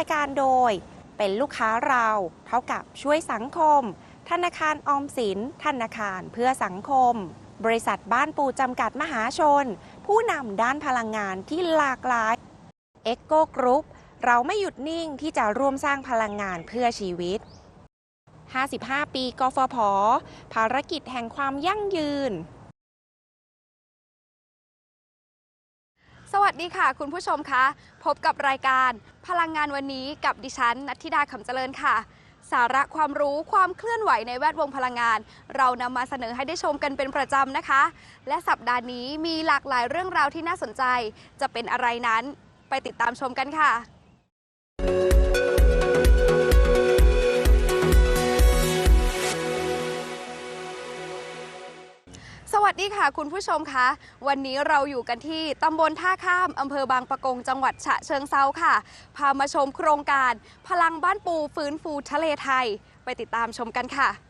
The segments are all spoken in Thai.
ายการโดย เป็นลูกค้าเรา เท่ากับช่วยสังคม ธนาคารออมสิน ธนาคารเพื่อสังคม บริษัทบ้านปูจำกัดมหาชน ผู้นำด้านพลังงานที่หลากหลายเอ็กโกกรุ๊ปเราไม่หยุดนิ่งที่จะร่วมสร้างพลังงานเพื่อชีวิต 55 ปี กฟผ ภารกิจแห่งความยั่งยืน สวัสดีค่ะ คุณผู้ชมคะพบกับรายการพลังงานวันนี้กับดิฉันนัทธิดาขำเจริญค่ะ สาระความรู้ความเคลื่อนไหวในแวดวงพลังงาน เรานำมาเสนอให้ได้ชมกันเป็นประจำนะคะ และสัปดาห์นี้มีหลากหลายเรื่องราวที่น่าสนใจ จะเป็นอะไรนั้น ไปติดตามชมกันค่ะ วัสดีค่ะ คุณผู้ชมคะวันนี้เราอยู่กันที่ตำบลท่าข้ามอำเภอบางปะกงจังหวัดฉะเชิงเซาค่ะ พามาชมโครงการ พลังบ้านปูฟื้นฟูทะเลไทย ไปติดตามชมกันค่ะ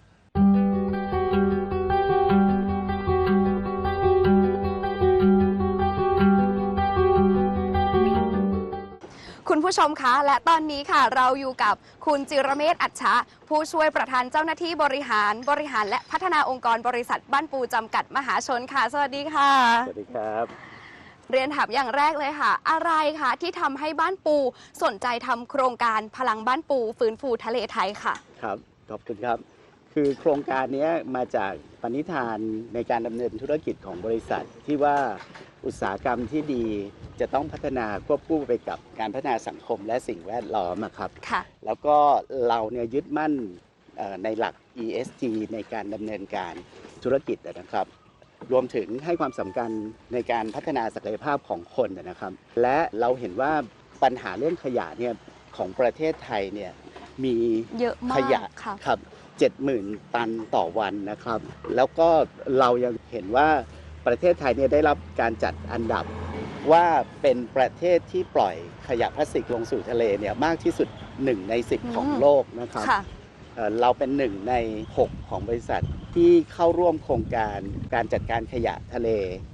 ผู้ชมคะ และตอนนี้ค่ะเราอยู่กับคุณจิรเมธอัจฉะผู้ช่วยประธานเจ้าหน้าที่บริหารบริหารและพัฒนาองค์กรบริษัทบ้านปูจำกัดมหาชนค่ะ สวัสดีค่ะ สวัสดีครับ เรียนถามอย่างแรกเลยค่ะ อะไรคะที่ทำให้บ้านปูสนใจทำโครงการพลังบ้านปูฟื้นฟูทะเลไทยค่ะ ครับ ขอบคุณครับ คือโครงการเนี้ยมาจากปณิธานในการดำเนินธุรกิจของบริษัทที่ว่า อุตสาหกรรมที่ดีจะต้องพัฒนาควบคู่ไปกับการพัฒนาสังคมและสิ่งแวดล้อมอะครับค่ะแล้วก็เราเนี่ยยึดมั่นเอ่อในหลัก ESG ในการดำเนินการธุรกิจนะครับ รวมถึงให้ความสำคัญในการพัฒนาศักยภาพของคนนะครับ และเราเห็นว่าปัญหาเรื่องขยะเนี่ยของประเทศไทยเนี่ยมีเยอะมาขกยะค่ะครับ70,000ตันต่อวันนะครับ แล้วก็เรายังเห็นว่า ประเทศไทยเนี่ยได้รับการจัดอันดับว่าเป็นประเทศที่ปล่อยขยะพลาสติกลงสู่ทะเลเนี่ยมากที่สุด 1 ใน 10 ของอืมโลกนะครับค่ะเอ่อเราเป็นหนึ่งใน 6 ของบริษัทที่เข้าร่วมโครงการการจัดการขยะทะเล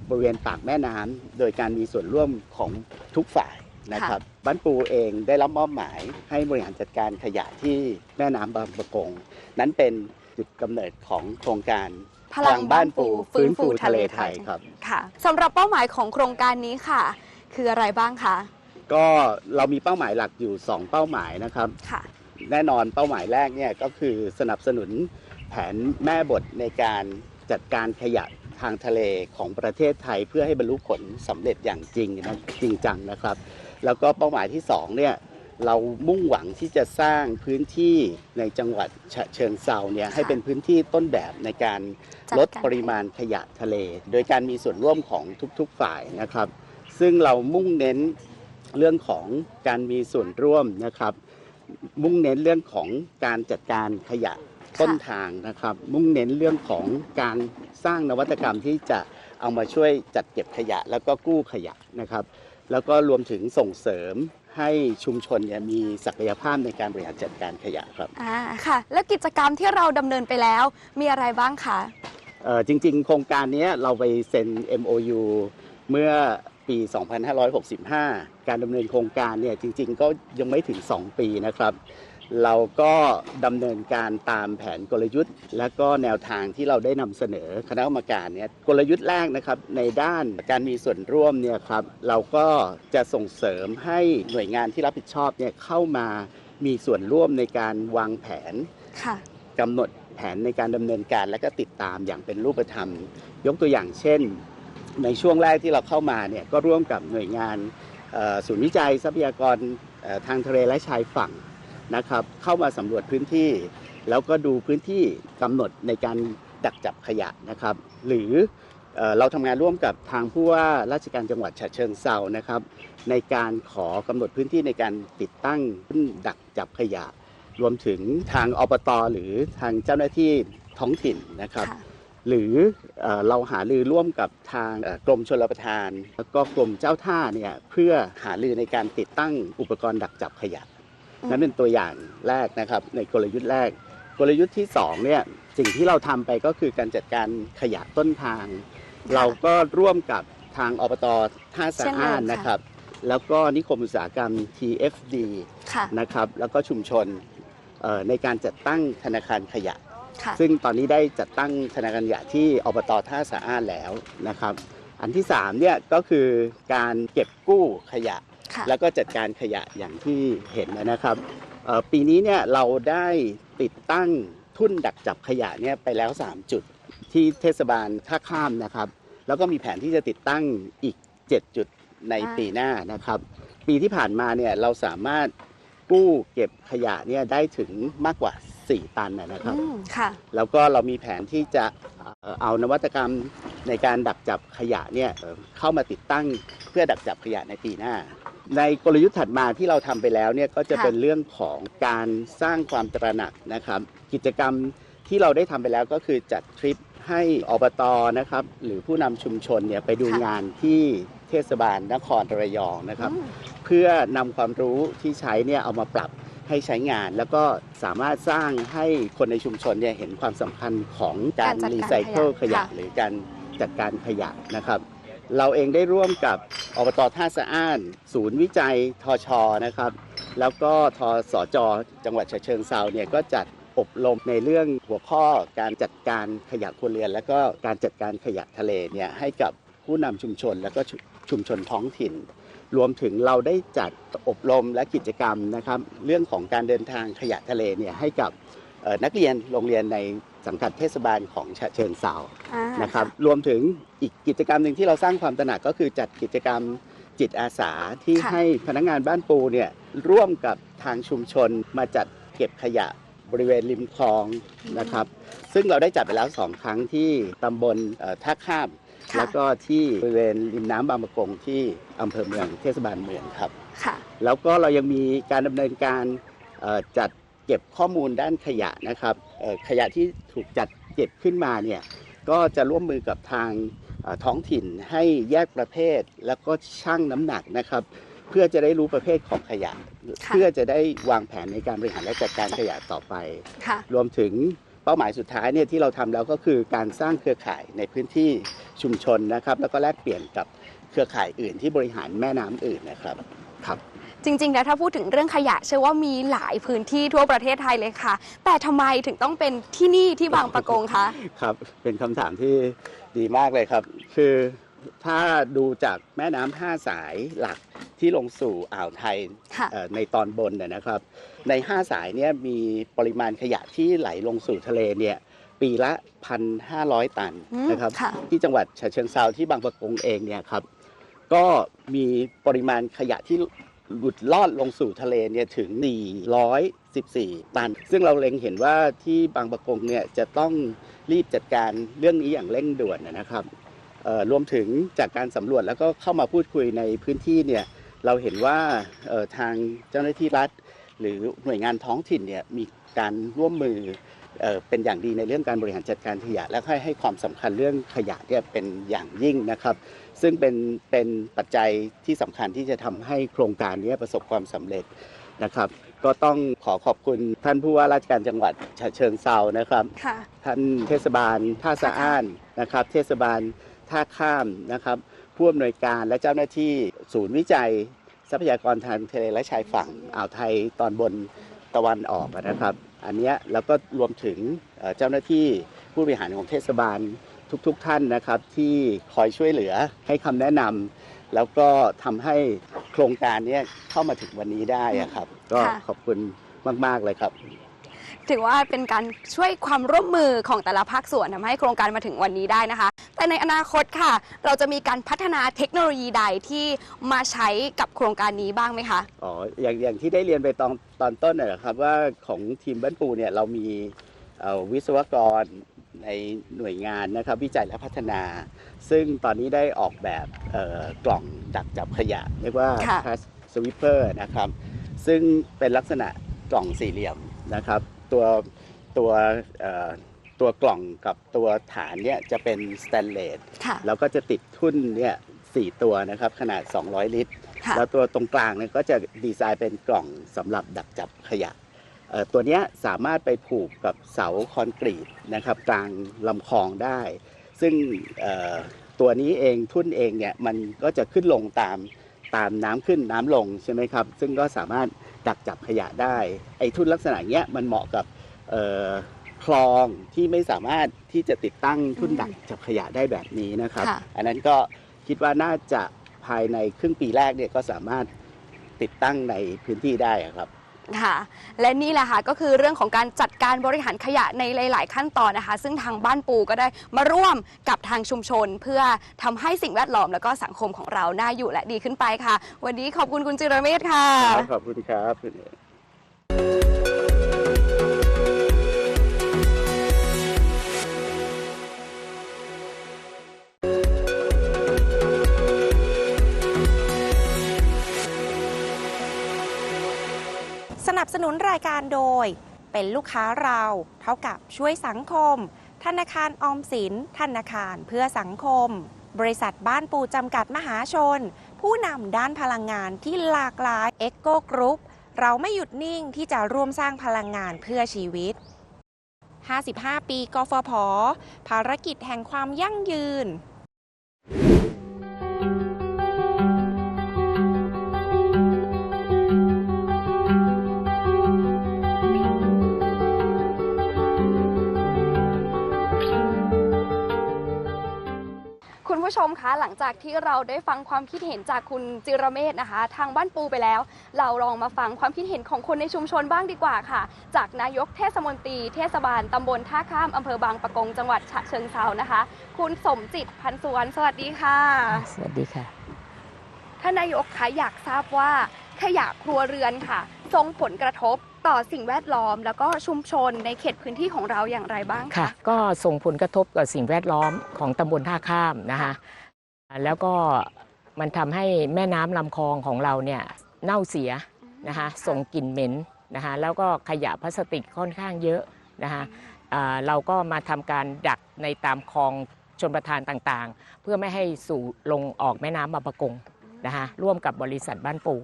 บริเวณปากแม่น้ำโดยการมีส่วนร่วมของทุกฝ่ายนะครับบ้านปูเองได้รับมอบหมายให้บริหารจัดการขยะที่แม่น้ำบางประกง นั้นเป็นจุดกำเนิดของโครงการ พลังบ้านปูฟื้นฟูทะเลไทยครับค่ะสำหรับเป้าหมายของโครงการนี้ค่ะ คืออะไรบ้างคะก็เรามีเป้าหมายหลักอยู่ 2 เป้าหมายนะครับค่ะแน่นอนเป้าหมายแรกเนี่ยก็คือสนับสนุนแผนแม่บทในการจัดการขยะทางทะเลของประเทศไทยเพื่อให้บรรลุผลสำเร็จอย่างจริงนะจริงจังนะครับ แล้วก็เป้าหมายที่2เนี่ย เรามุ่งหวังที่จะสร้างพื้นที่ในจังหวัดฉะเชิงเซาเนี่ยให้เป็นพื้นที่ต้นแบบในการลดปริมาณขยะทะเล โดยการมีส่วนร่วมของทุกๆฝ่ายนะครับ ซึ่งเรามุ่งเน้นเรื่องของการมีส่วนร่วมนะครับ มุ่งเน้นเรื่องของการจัดการขยะต้นทางนะครับ มุ่งเน้นเรื่องของการสร้างนวัตกรรมที่จะเอามาช่วยจัดเก็บขยะ แล้วก็กู้ขยะนะครับ แล้วก็รวมถึงส่งเสริม ให้ชุมชนเนี่ยมีศักยภาพในการบริหารจัดการขยะครับอ่าค่ะ แล้วกิจกรรมที่เราดำเนินไปแล้วมีอะไรบ้างคะเอ่อจริง ๆ โครงการเนี้ยเราไปเซ็น MOU เมื่อปี 2565 การดำเนินโครงการเนี่ยจริง ๆ ก็ยังไม่ถึง 2 ปีนะครับ เราก็ดำเนินการตามแผนกลยุทธ์ และก็แนวทางที่เราได้นำเสนอคณะกรรมการเนี่ยกลยุทธ์แรกนะครับในด้านการมีส่วนร่วมเนี่ยครับเราก็จะส่งเสริมให้หน่วยงานที่รับผิดชอบเนี่ยเข้ามามีส่วนร่วมในการวางแผนค่ะกำหนดแผนในการดำเนินการและก็ติดตามอย่างเป็นรูปธรรม ยกตัวอย่างเช่น ในช่วงแรกที่เราเข้ามาเนี่ยก็ร่วมกับหน่วยงานเอ่อศูนย์วิจัยทรัพยากรเอ่อทางทะเลและชายฝั่ง นะครับเข้ามาสำรวจพื้นที่ แล้วก็ดูพื้นที่กำหนดในการดักจับขยะนะครับ หรือเอ่อเราทำงานร่วมกับทางผู้ว่าราชการจังหวัดฉะเชิงเซานะครับ ในการขอกำหนดพื้นที่ในการติดตั้งทุ่นดักจับขยะ รวมถึงทางอบตหรือทางเจ้าหน้าที่ท้องถิ่นนะครับค่ะหรือเอ่อเราหารือร่วมกับทางเอ่อกรมชลประทาน แล้วก็กรมเจ้าท่าเนี่ยเพื่อหารือในการติดตั้งอุปกรณ์ดักจับขยะอืม นั่นเป็นตัวอย่างแรกนะครับ ในกลยุทธ์แรก กลยุทธ์ที่สองเนี่ยสิ่งที่เราทำไปก็คือการจัดการขยะต้นทาง เราก็ร่วมกับทางอบตท่าสะอ้านนะครับ แล้วก็นิคมอุตสาหกรรม TFD ค่ะนะครับ แล้วก็ชุมชนเอ่อในการจัดตั้งธนาคารขยะค่ะซึ่งตอนนี้ได้จัดตั้งธนาคารขยะที่อบตท่าสะอ้านแล้วนะครับ อันที่3เนี่ยก็คือการเก็บกู้ขยะค่ะ แล้วก็จัดการขยะอย่างที่เห็นนะครับเอ่อปีนี้เนี่ยเราได้ติดตั้งทุ่นดักจับขยะเนี่ยไปแล้ว 3 จุดที่เทศบาลท่าข้ามนะครับ แล้วก็มีแผนที่จะติดตั้งอีก 7 จุดในอ่าปีหน้านะครับ ปีที่ผ่านมาเนี่ยเราสามารถกู้เก็บขยะเนี่ยได้ถึงมากกว่า 4 ตันนะนะครับอืมค่ะแล้วก็เรามีแผนที่จะเอ่อเอานวัตกรรมในการดักจับขยะเนี่ยเอ่อเข้ามาติดตั้งเพื่อดักจับขยะในปีหน้า ในกลยุทธ์ถัดมาที่เราทำไปแล้วเนี่ยก็จะค่ะเป็นเรื่องของการสร้างความตระหนักนะครับ กิจกรรมที่เราได้ทำไปแล้วก็คือจัดทริปให้อบตนะครับ หรือผู้นำชุมชนเนี่ยไปดูงานที่เทศบาลนครระยองนะครับอืมเพื่อนำความรู้ที่ใช้เนี่ยเอามาปรับให้ใช้งาน แล้วก็สามารถสร้างให้คนในชุมชนเนี่ยเห็นความสำคัญของการการจัดการรีไซเคิลขขยะยะค่ะหรือการจัดการขยะนะครับ เราเองได้ร่วมกับอบตท่าสะอ้าน ศูนย์วิจัยทชนะครับ แล้วก็ทสจจังหวัดฉะเชิงเซาเนี่ยก็จัดอบรมในเรื่องหัวข้อการจัดการขยะครัวเรือน แล้วก็การจัดการขยะทะเลเนี่ยให้กับผู้นำชุมชน แล้วก็ชุมชนท้องถิ่น รวมถึงเราได้จัดอบรมและกิจกรรมนะครับ เรื่องของการเดินทางขยะทะเลเนี่ยให้กับนักเรียนโรงเรียนใน สังกัดเทศบาลของฉะเชิงเซาอ่านะครับ รวมถึงอีกกิจกรรมหนึ่งที่เราสร้างความตระหนักก็คือจัดกิจกรรมจิตอาสาที่ค่ะให้พนักงานบ้านปูเนี่ยร่วมกับทางชุมชนมาจัดเก็บขยะบริเวณริมคลองนะครับ ซึ่งเราได้จัดไปแล้วสองครั้งที่ตำบลเอ่อท่าข้าม ค่ะแล้วก็ที่บริเวณริมน้ำบางประกงที่อำเภอเมืองเทศบาลเมืองครับ ค่ะ แล้วก็เรายังมีการดำเนินการเอ่อจัด เก็บข้อมูลด้านขยะนะครับเอ่อขยะที่ถูกจัดเก็บขึ้นมาเนี่ยก็จะร่วมมือกับทางเอ่อท้องถิ่นให้แยกประเภท แล้วก็ชั่งน้ำหนักนะครับ เพื่อจะได้รู้ประเภทของขยะค่ะเพื่อจะได้วางแผนในการบริหารและจัดการขยะต่อไปค่ะรวมถึงเป้าหมายสุดท้ายเนี่ยที่เราทำแล้วก็คือการสร้างเครือข่ายในพื้นที่ชุมชนนะครับ แล้วก็แลกเปลี่ยนกับเครือข่ายอื่นที่บริหารแม่น้ำอื่นนะครับครับ จริงๆแล้วถ้าพูดถึงเรื่องขยะ เชื่อว่ามีหลายพื้นที่ทั่วประเทศไทยเลยค่ะ แต่ทำไมถึงต้องเป็นที่นี่ที่บางปะกงคะ ครับ เป็นคำถามที่ดีมากเลยครับ คือถ้าดูจากแม่น้ำห้าสายหลักที่ลงสู่อ่าวไทยค่ะ เอ่อในตอนบนเนี่ยนะครับ ใน 5 สายเนี่ยมีปริมาณขยะที่ไหลลงสู่ทะเลเนี่ยปีละ 1,500 ตันอืมนะครับ ค่ะ ที่จังหวัดฉะเชิงเซาที่บางประกงเองเนี่ยครับ ก็มีปริมาณขยะที่ หลุดลอดลงสู่ทะเลเนี่ยถึง 414 ตัน ซึ่งเราเล็งเห็นว่าที่บางประกงเนี่ยจะต้องรีบจัดการเรื่องนี้อย่างเร่งด่วนนะครับรวมถึงจากการสำรวจแล้วก็เข้ามาพูดคุยในพื้นที่เนี่ยเราเห็นว่าทางเจ้าหน้าที่รัฐ หรือหน่วยงานท้องถิ่นเนี่ยมีการร่วมมือ เอ่อเป็นอย่างดีในเรื่องการบริหารจัดการขยะ และให้ให้ความสำคัญเรื่องขยะเนี่ยเป็นอย่างยิ่งนะครับ ซึ่งเป็นเป็นปัจจัยที่สำคัญที่จะทำให้โครงการนี้ประสบความสำเร็จนะครับก็ต้องขอขอบคุณท่านผู้ว่าราชการจังหวัดฉะเชิงเซานะครับค่ะท่านเทศบาลท่าสะอ้านนะครับ เทศบาลท่าข้ามนะครับผู้อำนวยการและเจ้าหน้าที่ศูนย์วิจัย ทรัพยากรทางทะเลและชายฝั่งอ่าวไทยตอนบนตะวันออกนะครับ อันเนี้ยแล้วก็รวมถึงเอ่อเจ้าหน้าที่ผู้บริหารของเทศบาลทุกๆทท่านนะครับ ที่คอยช่วยเหลือให้คำแนะนำแล้วก็ทำให้โครงการเนี้ยเข้ามาถึงวันนี้ได้อะครับ ก็ค่ะขอบคุณมาก ๆ เลยครับ ถือว่าเป็นการช่วยความร่วมมือของแต่ละภาคส่วนทำให้โครงการมาถึงวันนี้ได้นะคะ แต่ในอนาคตค่ะ เราจะมีการพัฒนาเทคโนโลยีใดที่มาใช้กับโครงการนี้บ้างไหมคะอ๋ออย่างอย่างที่ได้เรียนไปตอนตอนต้นน่ะนะครับว่าของทีมบ้านปูเนี่ยเรามีเอ่อวิศวกรในหน่วยงานนะครับวิจัยและพัฒนา ซึ่งตอนนี้ได้ออกแบบเอ่อกล่องดักจับขยะเรียกว่าค่ะ Trash Sweeper นะครับ ซึ่งเป็นลักษณะกล่องสี่เหลี่ยมนะครับ ตัวตัวเอ่อตัวกล่องกับตัวฐานเนี่ยจะเป็นสแตนเลสค่ะแล้วก็จะติดทุ่นเนี่ยสี่ตัวนะครับขนาด 200 ลิตรค่ะแล้วตัวตรงกลางเนี่ยก็จะดีไซน์เป็นกล่องสำหรับดักจับขยะเอ่อตัวเนี้ยสามารถไปผูกกับเสาคอนกรีตนะครับกลางลำคลองได้ ซึ่งเอ่อตัวนี้เองทุ่นเองเนี่ยมันก็จะขึ้นลงตาม ตามน้ำขึ้นน้ำลงใช่ไหมครับ ซึ่งก็สามารถดักจับขยะได้ ไอ้ทุ่นลักษณะเนี้ยมันเหมาะกับเอ่อคลองที่ไม่สามารถที่จะติดตั้งทุ่นดักจับขยะได้แบบนี้นะครับค่ะอันนั้นก็คิดว่าน่าจะภายในครึ่งปีแรกเนี่ยก็สามารถติดตั้งในพื้นที่ได้อะครับ ค่ะ และนี่แหละค่ะก็คือเรื่องของการจัดการบริหารขยะในหลาย ๆ ขั้นตอนนะคะ ซึ่งทางบ้านปูก็ได้มาร่วมกับทางชุมชน เพื่อทำให้สิ่งแวดล้อมแล้วก็สังคมของเราน่าอยู่และดีขึ้นไปค่ะ วันนี้ขอบคุณคุณจิรเมธค่ะขอบคุณครับ บสนุนรายการโดย เป็นลูกค้าเรา เท่ากับช่วยสังคม ธนาคารออมสิน ธนาคารเพื่อสังคม บริษัทบ้านปูจำกัดมหาชน ผู้นำด้านพลังงานที่หลากหลายเอ็กโกกรุ๊ปเราไม่หยุดนิ่งที่จะร่วมสร้างพลังงานเพื่อชีวิต 55 ปีกฟผ ภารกิจแห่งความยั่งยืน ผู้ชมคะหลังจากที่เราได้ฟังความคิดเห็นจากคุณจิรเมธนะคะ ทางบ้านปูไปแล้ว เราลองมาฟังความคิดเห็นของคนในชุมชนบ้างดีกว่าค่ะ จากนายกเทศมนตรีเทศบาลตำบลท่าข้ามอำเภอบางปะกงจังหวัดฉะเชิงเทรานะคะ คุณสมจิตพันธ์สุวรรณสวัสดีค่ะ สวัสดีค่ะท่านนายกคะอยากทราบว่าขยะครัวเรือนค่ะส่งผลกระทบ ต่อสิ่งแวดล้อม แล้วก็ชุมชนในเขตพื้นที่ของเราอย่างไรบ้างค่ะคะก็ส่งผลกระทบกับสิ่งแวดล้อมของตำบลท่าข้ามนะคะแล้วก็มันทำให้แม่น้ำลำคลองของเราเนี่ยเน่าเสียนะคะส่งกลิ่นเหม็นนะคะแล้วก็ขยะพลาสติกค่อนข้างเยอะนะคะอ่าเราก็มาทำการดักในตามคลองชนประทานต่างๆ เพื่อไม่ให้สู่ลงออกแม่น้ำบางประกงนะคะร่วมกับบริษัทบ้านปู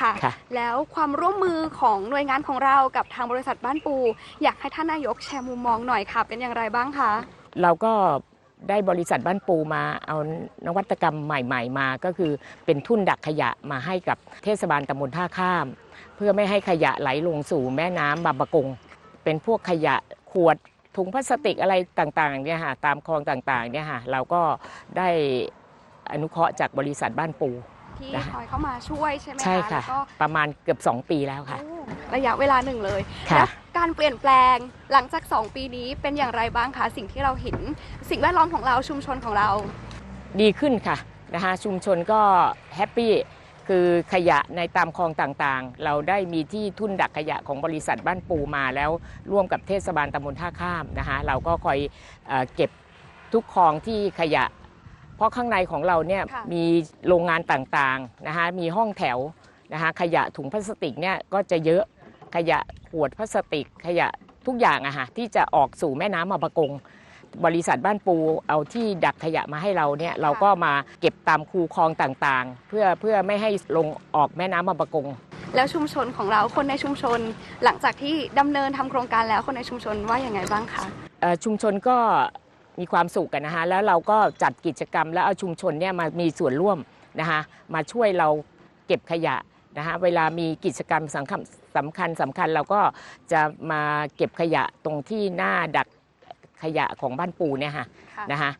ค่ะ ค่ะ แล้วความร่วมมือของหน่วยงานของเรากับทางบริษัทบ้านปู อยากให้ท่านนายกแชร์มุมมองหน่อยค่ะ เป็นอย่างไรบ้างคะ เราก็ได้บริษัทบ้านปูมาเอานวัตกรรมใหม่ ๆ มา ก็คือเป็นทุ่นดักขยะมาให้กับเทศบาลตำบลท่าข้าม เพื่อไม่ให้ขยะไหลลงสู่แม่น้ำบางปะกง เป็นพวกขยะขวดถุงพลาสติกอะไรต่างๆเนี่ยค่ะตามคลองต่างๆเนี่ยค่ะเราก็ได้อนุเคราะห์จากบริษัทบ้านปู ที่นะคะคอยเข้ามาช่วยใช่ไหมคะใช่ค่ะ แล้วก็ประมาณเกือบ 2 ปีแล้วค่ะ โอ้ระยะเวลาหนึ่งเลยค่ะ แล้วการเปลี่ยนแปลงหลังจาก 2 ปีนี้เป็นอย่างไรบ้างคะสิ่งที่เราเห็น สิ่งแวดล้อมของเราชุมชนของเรา ดีขึ้นค่ะนะคะชุมชนก็แฮปปี้คือขยะในตามคลองต่างๆ เราได้มีที่ทุ่นดักขยะของบริษัทบ้านปูมาแล้วร่วมกับเทศบาลตำบลท่าข้ามนะคะเราก็คอยเอ่อเก็บทุกคลองที่ขยะ เพราะข้างในของเราเนี่ยค่ะ มีโรงงานต่างๆนะคะมีห้องแถวนะคะขยะถุงพลาสติกเนี่ยก็จะเยอะขยะขวดพลาสติก ขยะทุกอย่างอะค่ะที่จะออกสู่แม่น้ำมาปะกง บริษัทบ้านปูเอาที่ดักขยะมาให้เราเนี่ยเราก็มาเก็บตามคูคลองต่างๆ เพื่อเพื่อไม่ให้ลงออกแม่น้ำมาปะกง แล้วชุมชนของเราคนในชุมชน หลังจากที่ดำเนินทำโครงการแล้วคนในชุมชนว่าอย่างไงบ้างคะ เอ่อชุมชนก็ มีความสุขกันนะคะแล้วเราก็จัดกิจกรรมแล้วเอาชุมชนเนี่ยมามีส่วนร่วมนะคะมาช่วยเราเก็บขยะนะคะเวลามีกิจกรรมสำคัญสำคัญสำคัญเราก็จะมาเก็บขยะตรงที่หน้าดักขยะของบ้านปูเนี่ยค่ะค่ะนะคะ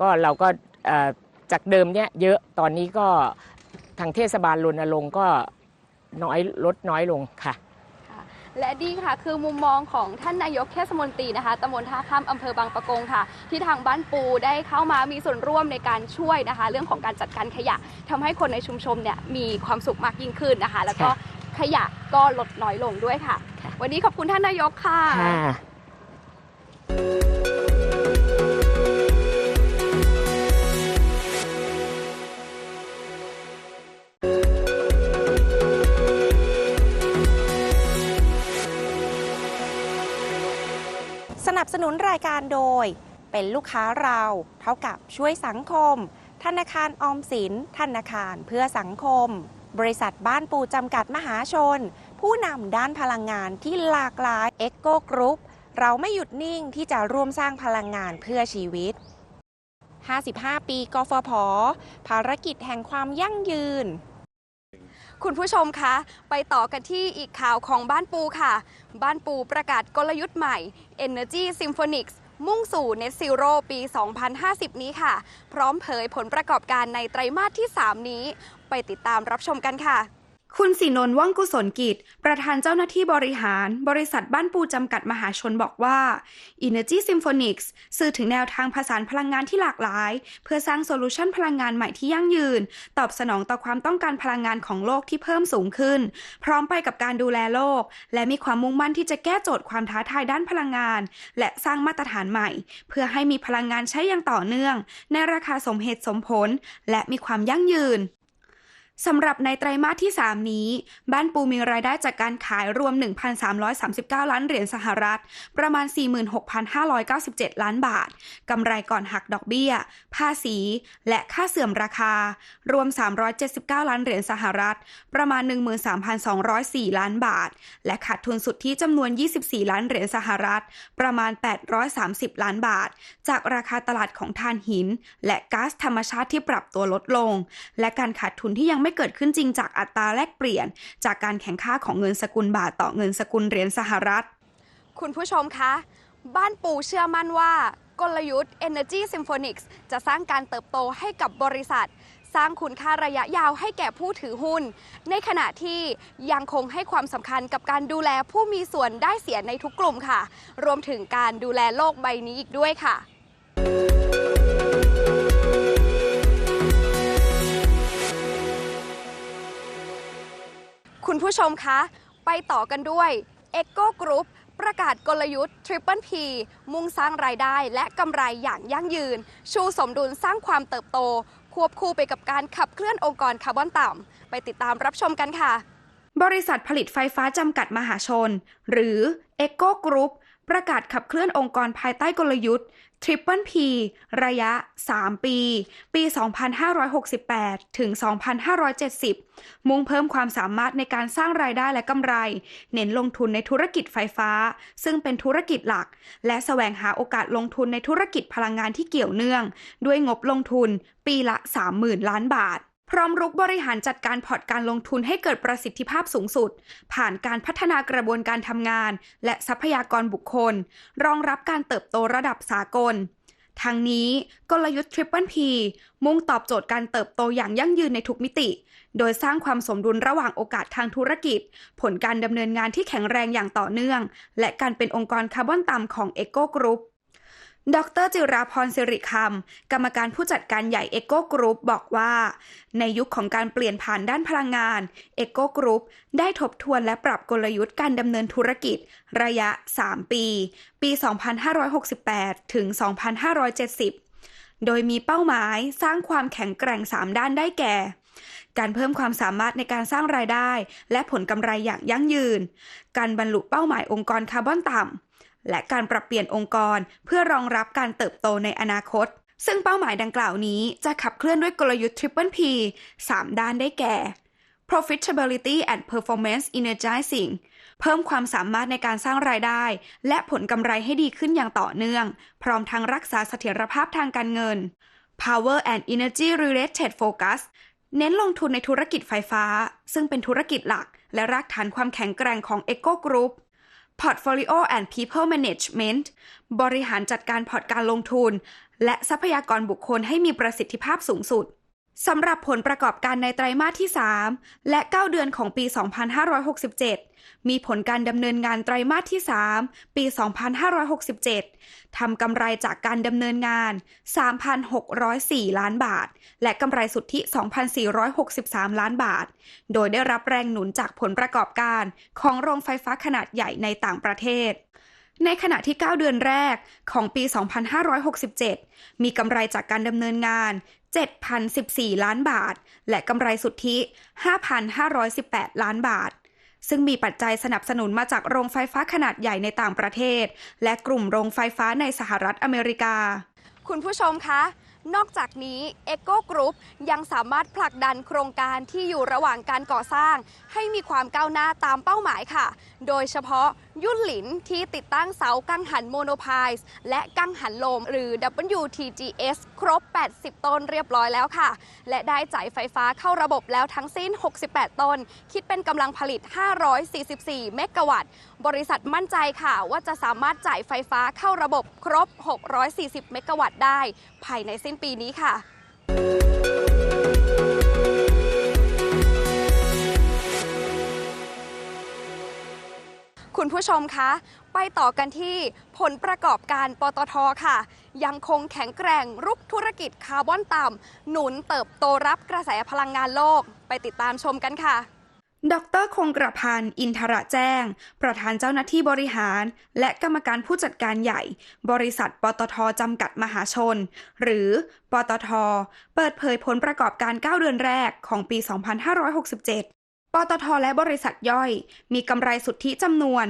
ก็เราก็เอ่อจากเดิมเนี่ยเยอะตอนนี้ก็ทางเทศบาลรณรงค์ก็น้อยลดน้อยลงค่ะ และนี่ค่ะ คือมุมมองของท่านนายกเทศมนตรีนะคะตำบลท่าข้ามอำเภอบางปะกงค่ะ ที่ทางบ้านปูได้เข้ามามีส่วนร่วมในการช่วยนะคะ เรื่องของการจัดการขยะทำให้คนในชุมชนเนี่ยมีความสุขมากยิ่งขึ้นนะคะ แล้วก็ค่ะขยะก็ลดน้อยลงด้วยค่ะค่ะ วันนี้ขอบคุณท่านนายกค่ะค่ะ นุนรายการโดย เป็นลูกค้าเรา เท่ากับช่วยสังคม ธนาคารออมสิน ธนาคารเพื่อสังคม บริษัทบ้านปูจำกัดมหาชน ผู้นำด้านพลังงานที่หลากหลายเอ็กโกกรุ๊ปเราไม่หยุดนิ่งที่จะร่วมสร้างพลังงานเพื่อชีวิต 55 ปีกฟผ ภารกิจแห่งความยั่งยืน คุณผู้ชมคะ ไปต่อกันที่อีกข่าวของบ้านปูค่ะ บ้านปูประกาศกลยุทธ์ใหม่ Energy Symphonics มุ่งสู่ Net Zero ปี 2050 นี้ค่ะ พร้อมเผยผลประกอบการในไตรมาสที่ 3 นี้ ไปติดตามรับชมกันค่ะ คุณสินนท์ว่องกุศลกิจ ประธานเจ้าหน้าที่บริหาร บริษัทบ้านปูจำกัดมหาชนบอกว่า Energy Symphonics สื่อถึงแนวทางผสานพลังงานที่หลากหลาย เพื่อสร้างโซลูชันพลังงานใหม่ที่ยั่งยืน ตอบสนองต่อความต้องการพลังงานของโลกที่เพิ่มสูงขึ้น พร้อมไปกับการดูแลโลก และมีความมุ่งมั่นที่จะแก้โจทย์ความท้าทายด้านพลังงาน และสร้างมาตรฐานใหม่ เพื่อให้มีพลังงานใช้อย่างต่อเนื่อง ในราคาสมเหตุสมผล และมีความยั่งยืน สำหรับในไตรมาสที่ 3 นี้ บ้านปูมีรายได้จากการขายรวม 1,339 ล้านเหรียญสหรัฐ ประมาณ 46,597 ล้านบาท กำไรก่อนหักดอกเบี้ย ภาษี และค่าเสื่อมราคา รวม 379 ล้านเหรียญสหรัฐ ประมาณ 13,204 ล้านบาท และขาดทุนสุทธิจำนวน 24 ล้านเหรียญสหรัฐ ประมาณ 830 ล้านบาท จากราคาตลาดของถ่านหิน และก๊าซธรรมชาติที่ปรับตัวลดลง และการขาดทุนที่ยังไม่เกิดขึ้นจริงจากอัตราแลกเปลี่ยน จากการแข่งค่าของเงินสกุลบาทต่อเงินสกุลเหรียญสหรัฐ คุณผู้ชมคะ บ้านปู่เชื่อมั่นว่ากลยุทธ์ Energy Symphonics จะสร้างการเติบโตให้กับบริษัท สร้างคุณค่าระยะยาวให้แก่ผู้ถือหุ้น ในขณะที่ยังคงให้ความสำคัญกับการดูแลผู้มีส่วนได้เสียในทุกกลุ่มค่ะ รวมถึงการดูแลโลกใบนี้อีกด้วยค่ะ คุณผู้ชมคะ ไปต่อกันด้วย e c o Group ประกาศกลยุทธ์ Triple P มุ่งสร้างรายได้และกำไรอย่างยั่งยืน ชูสมดุลสร้างความเติบโต ควบคู่ไปกับการขับเคลื่อนองค์กรคาร์บอนต่ำ ไปติดตามรับชมกันค่ะ บริษัทผลิตไฟฟ้าจำกัดมหาชน หรือ e c o Group ประกาศขับเคลื่อนองค์กรภายใต้กลยุทธ์ Triple P ระยะ 3 ปี ปี 2568 ถึง 2570 มุ่งเพิ่มความสามารถในการสร้างรายได้และกำไร เน้นลงทุนในธุรกิจไฟฟ้า ซึ่งเป็นธุรกิจหลัก และแสวงหาโอกาสลงทุนในธุรกิจพลังงานที่เกี่ยวเนื่อง ด้วยงบลงทุนปีละ 30,000 ล้านบาท พร้อมรุกบริหารจัดการพอร์ตการลงทุนให้เกิดประสิทธิภาพสูงสุด ผ่านการพัฒนากระบวนการทำงาน และทรัพยากรบุคคล รองรับการเติบโตระดับสากลทั้งนี้กลยุทธ์ Triple P มุ่งตอบโจทย์การเติบโตอย่างยั่งยืนในทุกมิติ โดยสร้างความสมดุลระหว่างโอกาสทางธุรกิจ ผลการดำเนินงานที่แข็งแรงอย่างต่อเนื่อง และการเป็นองค์กรคาร์บอนต่ำของ Eco Group ดรจิราพรสิริคำ กรรมการผู้จัดการใหญ่ Eco Group บอกว่า ในยุคของการเปลี่ยนผ่านด้านพลังงาน Eco Group ได้ทบทวนและปรับกลยุทธ์การดำเนินธุรกิจ ระยะ 3 ปี ปี 2568 ถึง 2570 โดยมีเป้าหมายสร้างความแข็งแกร่ง 3 ด้านได้แก่การเพิ่มความสามารถในการสร้างรายได้ และผลกำไรอย่างยั่งยืน การบรรลุเป้าหมายองค์กรคาร์บอนต่ำ และการปรับเปลี่ยนองค์กรเพื่อรองรับการเติบโตในอนาคต ซึ่งเป้าหมายดังกล่าวนี้จะขับเคลื่อนด้วยกลยุทธ์ Triple P 3 ด้านได้แก่ Profitability and Performance Energizing เพิ่มความสามารถในการสร้างรายได้ และผลกำไรให้ดีขึ้นอย่างต่อเนื่อง พร้อมทั้งรักษาเสถียรภาพทางการเงิน Power and Energy Related Focus เน้นลงทุนในธุรกิจไฟฟ้า ซึ่งเป็นธุรกิจหลัก และรากฐานความแข็งแกร่งของ Eco Group Portfolio and People Management บริหารจัดการพอร์ตการลงทุน และทรัพยากรบุคคลให้มีประสิทธิภาพสูงสุด สำหรับผลประกอบการในไตรมาสที่ 3 และ 9 เดือนของปี 2567 มีผลการดำเนินงานไตรมาสที่ 3 ปี 2567 ทำกำไรจากการดำเนินงาน 3,604 ล้านบาท และกำไรสุทธิ 2,463 ล้านบาท โดยได้รับแรงหนุนจากผลประกอบการของโรงไฟฟ้าขนาดใหญ่ในต่างประเทศ ในขณะที่ 9 เดือนแรกของปี 2567 มีกำไรจากการดำเนินงาน 7,014 ล้านบาท และกำไรสุทธิ 5,518 ล้านบาท ซึ่งมีปัจจัยสนับสนุนมาจากโรงไฟฟ้าขนาดใหญ่ในต่างประเทศ และกลุ่มโรงไฟฟ้าในสหรัฐอเมริกา คุณผู้ชมคะนอกจากนี้ e c o Group ยังสามารถผลักดันโครงการที่อยู่ระหว่างการก่อสร้าง ให้มีความก้าวหน้าตามเป้าหมายค่ะ โดยเฉพาะ ยุ่นหลินที่ติดตั้งเสากังหันโมโนพายส์และกังหันลม หรือ WTGS ครบ 80 ต้นเรียบร้อยแล้วค่ะ และได้จ่ายไฟฟ้าเข้าระบบแล้วทั้งสิ้น 68 ต้น คิดเป็นกำลังผลิต 544 เมกะวัตต์ บริษัทมั่นใจค่ะ ว่าจะสามารถจ่ายไฟฟ้าเข้าระบบครบ 640 เมกะวัตต์ได้ ภายในสิ้นปีนี้ค่ะ คุณผู้ชมคะ ไปต่อกันที่ผลประกอบการปตทค่ะ ยังคงแข็งแกร่งรุกธุรกิจคาร์บอนต่ำหนุนเติบโตรับกระแสพลังงานโลก ไปติดตามชมกันค่ะดรคงกระพันอินทระแจ้ง ประธานเจ้าหน้าที่บริหาร และกรรมการผู้จัดการใหญ่ บริษัทปตทจำกัดมหาชน หรือปตท เปิดเผยผลประกอบการ 9 เดือนแรกของปี 2567 ปตทและบริษัทย่อย มีกำไรสุทธิจำนวน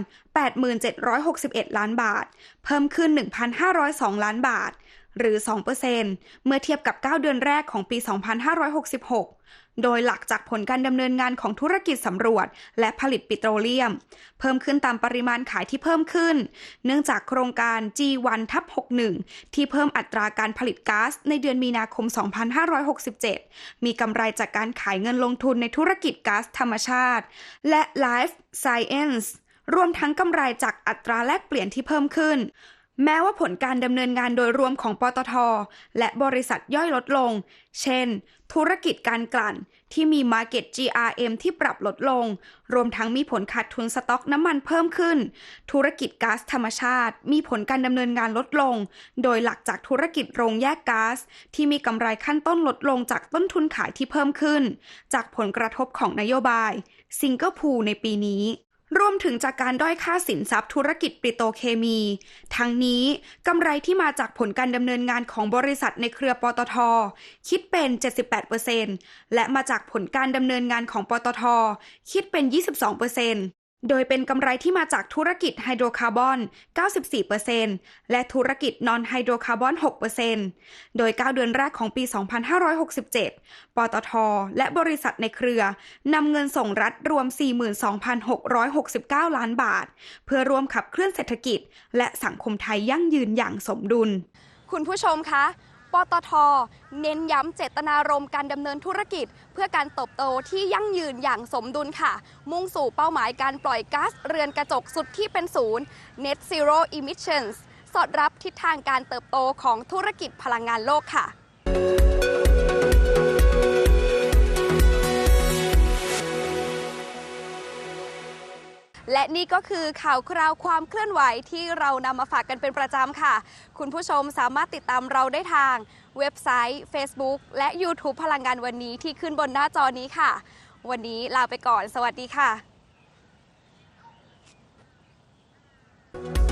8761 ล้านบาท เพิ่มขึ้น 1,502 ล้านบาท หรือ 2%เมื่อเทียบกับ 9 เดือนแรกของปี 2566 โดยหลักจากผลการดำเนินงานของธุรกิจสำรวจ และผลิตปิโตรเลียม เพิ่มขึ้นตามปริมาณขายที่เพิ่มขึ้น เนื่องจากโครงการ G1 ทับ61 ที่เพิ่มอัตราการผลิตก๊าซในเดือนมีนาคม 2567 มีกำไรจากการขายเงินลงทุนในธุรกิจก๊าซธรรมชาติ และ Life Science รวมทั้งกำไรจากอัตราแลกเปลี่ยนที่เพิ่มขึ้น แม้ว่าผลการดำเนินงานโดยรวมของปตท และบริษัทย่อยลดลง เช่น ธุรกิจการกลั่นที่มี Market GRM ที่ปรับลดลง รวมทั้งมีผลขาดทุนสต็อกน้ำมันเพิ่มขึ้น ธุรกิจก๊าซธรรมชาติ มีผลการดำเนินงานลดลง โดยหลักจากธุรกิจโรงแยกก๊าซที่มีกำไรขั้นต้นลดลงจากต้นทุนขายที่เพิ่มขึ้น จากผลกระทบของนโยบายซิงเกิลพูในปีนี้ รวมถึงจากการด้อยค่าสินทรัพย์ธุรกิจปิโตเคมี ทั้งนี้กำไรที่มาจากผลการดำเนินงานของบริษัทในเครือปตท คิดเป็น 78%และมาจากผลการดำเนินงานของปตท คิดเป็น 22% โดยเป็นกำไรที่มาจากธุรกิจไฮโดรคาร์บอน 94%และธุรกิจนอนไฮโดรคาร์บอน 6%โดย 9 เดือนแรกของปี 2567 ปตท และบริษัทในเครือนำเงินส่งรัฐรวม 42,669 ล้านบาท เพื่อร่วมขับเคลื่อนเศรษฐกิจ และสังคมไทยยั่งยืนอย่างสมดุล คุณผู้ชมคะ ปตท เน้นย้ำเจตนารมณ์การดำเนินธุรกิจ เพื่อการเติบโตที่ยั่งยืนอย่างสมดุลค่ะ มุ่งสู่เป้าหมายการปล่อยก๊าซเรือนกระจกสุดที่เป็นศูนย์ Net Zero Emissions สอดรับทิศทางการเติบโตของธุรกิจพลังงานโลกค่ะ และนี่ก็คือข่าวคราวความเคลื่อนไหวที่เรานำมาฝากกันเป็นประจำค่ะ คุณผู้ชมสามารถติดตามเราได้ทาง เว็บไซต์ Facebook และ YouTube พลังงานวันนี้ที่ขึ้นบนหน้าจอนี้ค่ะ วันนี้ลาไปก่อน สวัสดีค่ะ